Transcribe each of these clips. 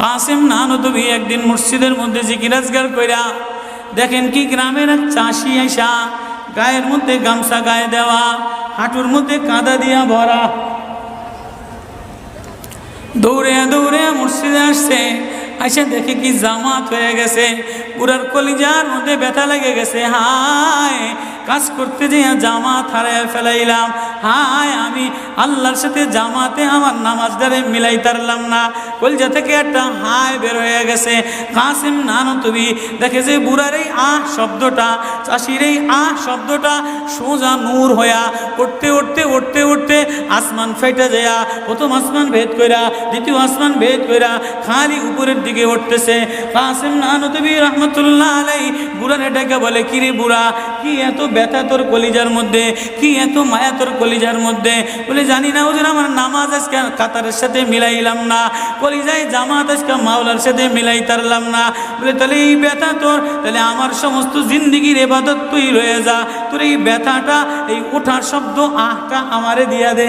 কাসেম নানতবি একদিন মসজিদের মধ্যে জিকিরাজগার কইরা, দেখেন কি গ্রামের এক চাষি আইসা, গায়ের মধ্যে গামছা গায়ে দেওয়া, হাঁটুর মধ্যে কাদা দিয়া ভরা। দৌড়ে দৌড়ে মসজিদে আসছে, আইসা দেখে কি জামাত হয়ে গেছে পুরার কলিজার মধ্যে ব্যথা লেগে গেছে। হায়, কাজ করতে যে জামাত হারায় ফেলাইলাম। হায়, আমি আল্লাহর সাথে জামাতে আমার নামাজ দ্বারে মিলাই তারলাম না। কলজা থেকে একটা হায় বের হয়ে গেছে। কাসিম নানো তুমি, দেখে যে বুড়ার এই আহ শব্দটা, চাষির এই আহ শব্দটা সোজা নূর হইয়া উঠতে উঠতে উঠতে উঠতে আসমান ফেটে যায়া প্রথম আসমান ভেদ কইরা, দ্বিতীয় আসমান ভেদ কইরা খালি উপরের দিকে উঠতেছে। কাসিম নানতবি রহমতুল্লাহ আলাই, বুড়ার এটাকে বলে, কিরে বুড়া, কি এত ব্যথা তোর কলিজার মধ্যে? কি এত মায়া তোর কলিজার মধ্যে? বলে, জানি না ওদের আমার নামাজ আজকে কাতারের সাথে মিলাইলাম না। কলিজায় জামাত, আজকে মাওলার সাথে মিলাই তারলাম না। বলে, তাহলে এই ব্যথা তোর? তাহলে আমার সমস্ত জিন্দিগির এবাদত তুই রয়ে যা। তোর এই ব্যথাটা, এই ওঠার শব্দ আহটা আমারে দিয়া দে।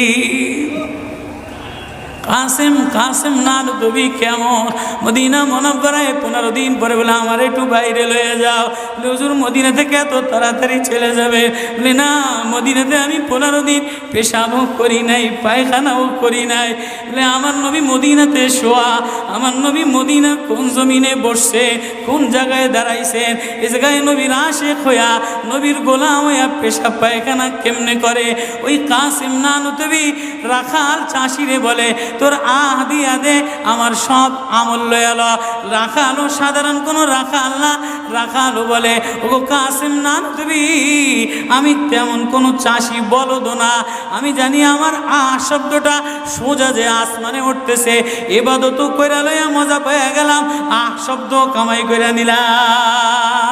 কাসেম কাসেম নাল তুমি কেমন? মদিনা মনব্বরায় পনেরো দিন পরে বলে, আমার একটু বাইরে লয়ে যাও। হুজুর, মদিনা থেকে এত তাড়াতাড়ি চলে যাবে? বলে, না মদিনাতে আমি পনেরো দিন পেশাবও করি নাই, পায়খানাও করি নাই। বলে, আমার নবী মদিনাতে শোয়া, আমার নবী মদিনা কোন জমিনে বসছে, কোন জায়গায় দাঁড়াইছেন? এ জায়গায় নবীর আশেক হইয়া, নবীর গোলাম হইয়া পেশাব পায়খানা কেমনে করে? ওই কাসিম না নতবি রাখাল চাষিরে বলে, তোর আহ দিয়া দে, আমার সব আমল লয়াল রাখালো সাধারণ কোনো রাখাল না। রাখালো বলে ও কাসিম না নতবি আমি তেমন কোনো চাষি বলদ না। আমি জানি আমার আহ শব্দটা সোজা যে আসমানে উঠতেছে। এবাদত কইরা লইয়া মজা পেয়ে গেলাম। আহ শব্দ কামাই কইরা নিলাম।